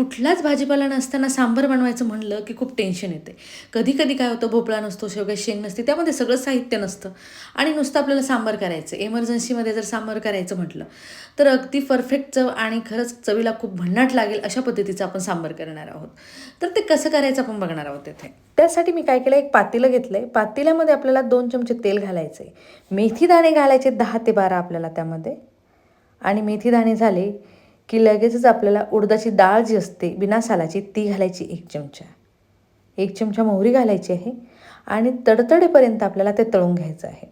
कुठलाच भाजीपाला नसताना सांबार बनवायचं म्हणलं की खूप टेन्शन येते. कधी कधी काय होतं भोपळा नसतो शेवग्या शेंग नसते त्यामध्ये सगळं साहित्य नसतं. आणि नुसतं आपल्याला सांबार करायचं एमर्जन्सीमध्ये जर सांबार करायचं म्हटलं तर अगदी परफेक्ट चव आणि खरंच चवीला खूप भन्नाट लागेल अशा पद्धतीचं आपण सांबार करणार आहोत. तर ते कसं करायचं आपण बघणार आहोत तिथे त्यासाठी मी काय केलं एक पातेलं घेतलं आहे पातेल्यामध्ये आपल्याला दोन चमचे तेल घालायचं आहे मेथी दाणे घालायचे दहा ते बारा आपल्याला त्यामध्ये. आणि मेथी दाणे झाले की लगेचच आपल्याला उडदाची डाळ जी असते बिना सालाची ती घालायची एक चमचा. एक चमचा मोहरी घालायची आहे आणि तडतडेपर्यंत आपल्याला ते तळून घ्यायचं आहे.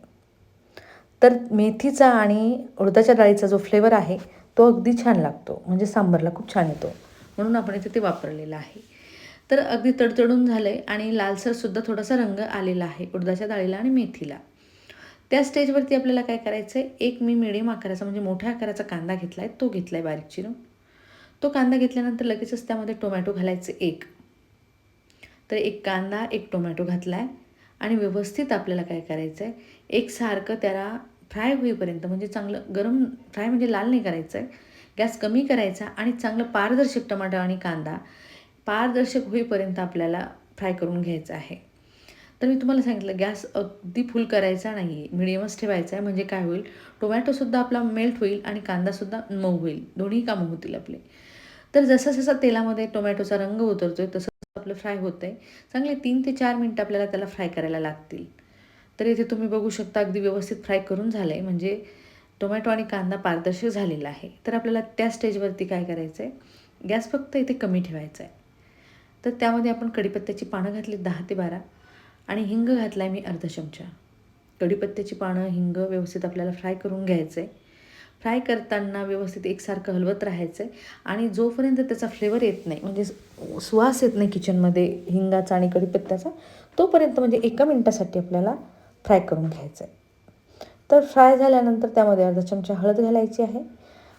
तर मेथीचा आणि उडदाच्या डाळीचा जो फ्लेवर आहे तो अगदी छान लागतो. म्हणजे सांबारला खूप छान येतो. म्हणून आपण इथे ते वापरलेलं आहे. तर अगदी तडतडून झालं आहे आणि लालसरसुद्धा थोडासा रंग आलेला आहे उडदाच्या डाळीला आणि मेथीला. त्या स्टेजवरती आपल्याला काय करायचं आहे एक मी मिडियम आकाराचा म्हणजे मोठ्या आकाराचा कांदा घेतला आहे तो घेतला आहे बारीक चिरून तो कांदा घेतल्यानंतर लगेचच त्यामध्ये टोमॅटो घालायचे एक. तर एक कांदा एक टोमॅटो घातला आहे आणि व्यवस्थित आपल्याला काय करायचं आहे एकसारखं त्याला फ्राय होईपर्यंत म्हणजे चांगलं गरम फ्राय म्हणजे लाल नाही करायचं आहे गॅस कमी करायचा आणि चांगलं पारदर्शक टमाटर आणि कांदा पारदर्शक होईपर्यंत आपल्याला फ्राय करून घ्यायचं आहे. तर मी तुम्हाला सांगितलं गॅस अगदी फुल करायचा नाही आहे मिडियमच ठेवायचा आहे म्हणजे काय होईल? टोमॅटोसुद्धा आपला मेल्ट होईल आणि कांदासुद्धा मऊ होईल. दोन्ही कामं होतील आपले. तर जसं जसं तेलामध्ये टोमॅटोचा रंग उतरतो आहे तसं आपलं फ्राय होतं आहे चांगले तीन ते चार मिनटं आपल्याला त्याला फ्राय करायला लागतील. तर इथे तुम्ही बघू शकता अगदी व्यवस्थित फ्राय करून झालं आहे म्हणजे टोमॅटो आणि कांदा पारदर्शक झालेला आहे. तर आपल्याला त्या स्टेजवरती काय करायचं आहे गॅस फक्त इथे कमी ठेवायचा आहे. तर त्यामध्ये आपण कढीपत्त्याची पानं घातली दहा ते बारा. आणि हिंग घातला आहे मी अर्धा चमचा. कढीपत्त्याची पानं हिंग व्यवस्थित आपल्याला फ्राय करून घ्यायचं आहे फ्राय करताना व्यवस्थित एकसारखं हलवत राहायचं आहे आणि जोपर्यंत त्याचा फ्लेवर येत नाही म्हणजे सुवास येत नाही किचनमध्ये हिंगाचा आणि कढीपत्त्याचा तोपर्यंत म्हणजे एका मिनटासाठी आपल्याला फ्राय करून घ्यायचं आहे तर फ्राय झाल्यानंतर त्यामध्ये अर्धा चमचा हळद घालायची आहे.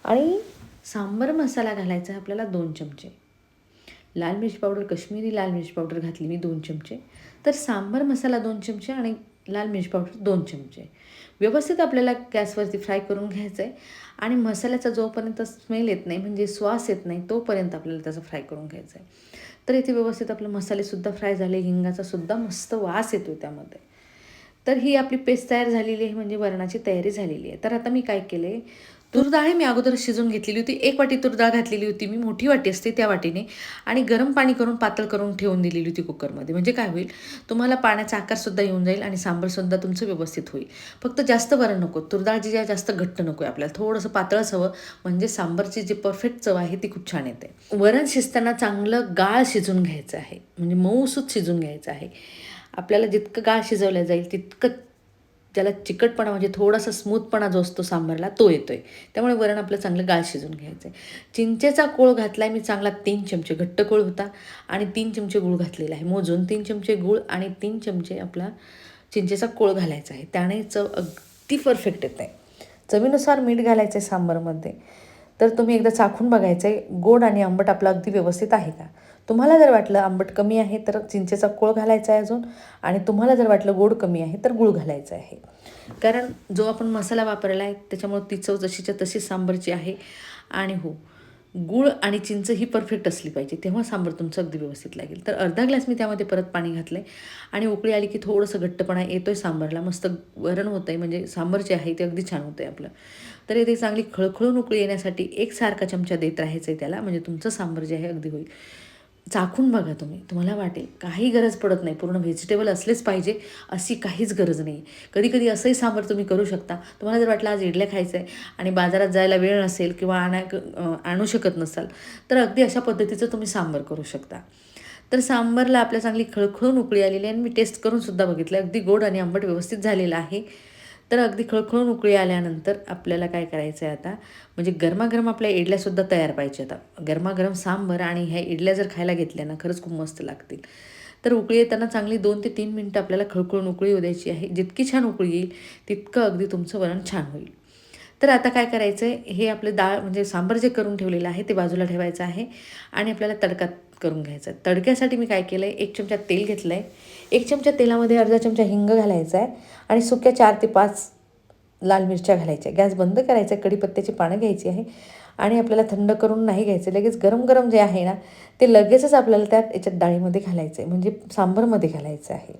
आणि सांबर मसाला घालायचा आहे आपल्याला दोन चमचे. लाल मिरची पावडर कश्मीरी लाल मिरची पावडर घातली मी दोन चमचे. तर सांबार मसाला दोन चमचे आणि लाल मिरची पावडर दोन चमचे. व्यवस्थित आपल्याला गॅसवरती फ्राय करून घ्यायचं आहे आणि मसाल्याचा जोपर्यंत स्मेल येत नाही म्हणजे श्वास येत नाही तोपर्यंत आपल्याला त्याचा फ्राय करून घ्यायचा आहे तर इथे व्यवस्थित आपले मसालेसुद्धा फ्राय झाले हिंगाचासुद्धा मस्त वास येतो त्यामध्ये. तर ही आपली पेस्ट तयार झालेली आहे म्हणजे वरणाची तयारी झालेली आहे. तर आता मी काय केलं आहे तुरडाळ मी अगोदर शिजवून घेतलेली होती. एक वाटी तुरडाळ घातलेली होती मी. मोठी वाटी असते त्या वाटीने. आणि गरम पाणी करून पातळ करून ठेवून दिलेली होती कुकरमध्ये. म्हणजे काय होईल? तुम्हाला पाण्याचा आकारसुद्धा येऊन जाईल आणि सांबारसुद्धा तुमचं व्यवस्थित होईल. फक्त जास्त वरण नको. तुरडाळ जी जास्त घट्ट नको आहे आपल्याला. थोडंसं पातळच हवं. म्हणजे सांबारची जी परफेक्ट चव आहे ती खूप छान येते. वरण शिजताना चांगलं गाळ शिजून घ्यायचं आहे. म्हणजे मऊसूत शिजून घ्यायचं आहे. आपल्याला जितकं गाळ शिजवलं जाईल तितकं ज्याला चिकटपणा म्हणजे थोडासा स्मूथपणा जो असतो सांबारला तो येतो आहे त्यामुळे वरण आपलं चांगलं गाळ शिजून घ्यायचं आहे चिंचेचा कोळ घातला आहे मी चांगला तीन चमचे घट्ट कोळ होता आणि तीन चमचे गूळ घातलेला आहे. मोजून तीन चमचे गूळ आणि तीन चमचे आपला चिंचेचा कोळ घालायचा आहे. त्याने चव अगदी परफेक्ट येत. आहे चवीनुसार मीठ घालायचं आहे सांबारमध्ये. तर तुम्ही एकदा चाखून बघायचं आहे गोड आणि आंबट आपलं अगदी व्यवस्थित आहे का? तुम्हाला जर वाटलं आंबट कमी आहे तर चिंचेचा कोळ घालायचा आहे अजून. आणि तुम्हाला जर वाटलं गोड कमी आहे तर गूळ घालायचं आहे. कारण जो आपण मसाला वापरला आहे त्याच्यामुळं ती चव जशीच्या तशी सांबरची आहे आणि हो. गूळ आणि चिंच ही परफेक्ट असली पाहिजे. तेव्हा सांबर तुमचं अगदी व्यवस्थित लागेल. तर अर्धा ग्लास मी त्यामध्ये परत पाणी घातलं आहे आणि उकळी आली की थोडंसं घट्टपणा येतो आहे सांबारला. मस्त वरण होतं आहे म्हणजे सांबर जे आहे ते अगदी छान होतं आहे आपलं. तर येथे चांगली खळखळून उकळी येण्यासाठी एकसारखा चमचा देत राहायचं आहे त्याला. म्हणजे तुमचं सांबर जे आहे अगदी होईल. चाखून बघा तुम्ही. तुम्हाला वाटेल. काही गरज पडत नाही. पूर्ण व्हेजिटेबल असलेच पाहिजे अशी काहीच गरज नाही कधी कधी असंही सांबार तुम्ही करू शकता. तुम्हाला जर वाटलं आज इडल्या खायचं आहे आणि बाजारात जायला वेळ नसेल किंवा आणा आणू शकत नसाल तर अगदी अशा पद्धतीचं तुम्ही सांबार करू शकता. तर सांबारला आपल्या चांगली खळखळून उकळी आलेली आहे आणि मी टेस्ट करून सुद्धा बघितलं अगदी गोड आणि आंबट व्यवस्थित झालेलं आहे. तर अगदी खळखळून उकळी आल्यानंतर आपल्याला काय करायचं आहे आता? म्हणजे गरमागरम आपल्या इडल्यासुद्धा तयार पाहिजे आता. गरमागरम सांबर आणि ह्या इडल्या जर खायला घेतल्या ना खरंच खूप मस्त लागतील. तर उकळी येताना चांगली दोन ते तीन मिनटं आपल्याला खळखळून उकळी येऊ द्यायची आहे. जितकी छान उकळी येईल तितकं अगदी तुमचं वरण छान होईल. तर आता काय करायचं आहे हे आपलं डाळ म्हणजे सांबर जे करून ठेवलेलं आहे ते बाजूला ठेवायचं आहे आणि आपल्याला तडका करून घ्यायचं. आहे तडक्यासाठी मी काय केलं आहे एक चमचा तेल घेतलं आहे एक चमचा तेलामध्ये अर्धा चमचा हिंग घालायचा आहे आणि सुक्या चार ते पाच लाल मिरच्या घालायच्या. गॅस बंद करायचा आहे कढीपत्त्याची पानं घ्यायची आहे आणि आपल्याला थंड करून नाही घ्यायचं. लगेच गरम गरम जे आहे ना ते लगेचच आपल्याला त्यात याच्यात डाळीमध्ये घालायचं आहे म्हणजे सांबरमध्ये घालायचं आहे.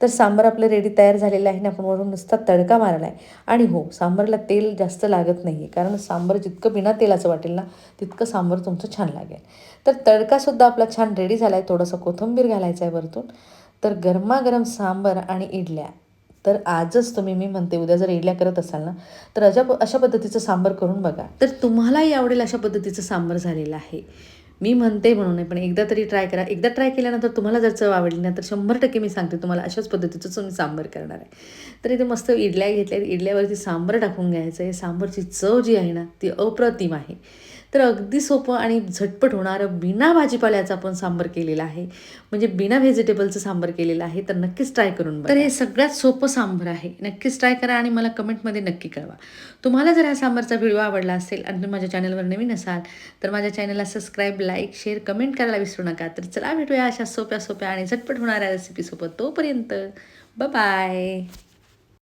तर सांबार आपलं रेडी तयार झालेलं आहे ना आपण वरून नुसता तडका मारला आहे आणि हो सांबारला तेल जास्त लागत नाही आहे कारण सांबार जितकं बिना तेलाचं वाटेल ना तितकं सांबार तुमचं छान लागेल. तर तडकासुद्धा आपला छान रेडी झाला आहे थोडंसं कोथिंबीर घालायचं आहे वरतून. तर गरमागरम सांबार आणि इडल्या. तर आजच तुम्ही मी म्हणते उद्या जर इडल्या करत असाल ना तर अशा अशा पद्धतीचं सांबार करून बघा. तर तुम्हालाही आवडेल अशा पद्धतीचं सांबार झालेलं आहे. मी म्हणते म्हणून नाही पण एकदा तरी ट्राय करा. एकदा ट्राय केल्यानंतर तुम्हाला जर चव आवडली ना तर शंभर टक्के मी सांगते तुम्हाला अशाच पद्धतीचं मी सांबार करणार आहे. तर इथे मस्त इडल्या घेतल्या इडल्यावरती सांबार टाकून घ्यायचं आहे. सांबारची चव जी आहे ना ती अप्रतिम आहे. तर अगदी सोपं आणि झटपट होणारं बिना भाजीपाल्याचं आपण सांबर केलेलं आहे. म्हणजे बिना व्हेजिटेबलचं सांबार केलेलं आहे तर नक्कीच ट्राय करून तर हे सगळ्यात सोपं सांबर आहे. नक्कीच ट्राय करा आणि मला कमेंटमध्ये नक्की कळवा. तुम्हाला जर हा सांबारचा व्हिडिओ आवडला असेल आणि तुम्ही माझ्या चॅनलवर नवीन असाल तर माझ्या चॅनलला सबस्क्राईब लाईक शेअर कमेंट करायला विसरू नका. तर चला भेटूया अशा सोप्या सोप्या आणि झटपट होणाऱ्या रेसिपीसोबत तोपर्यंत. बाय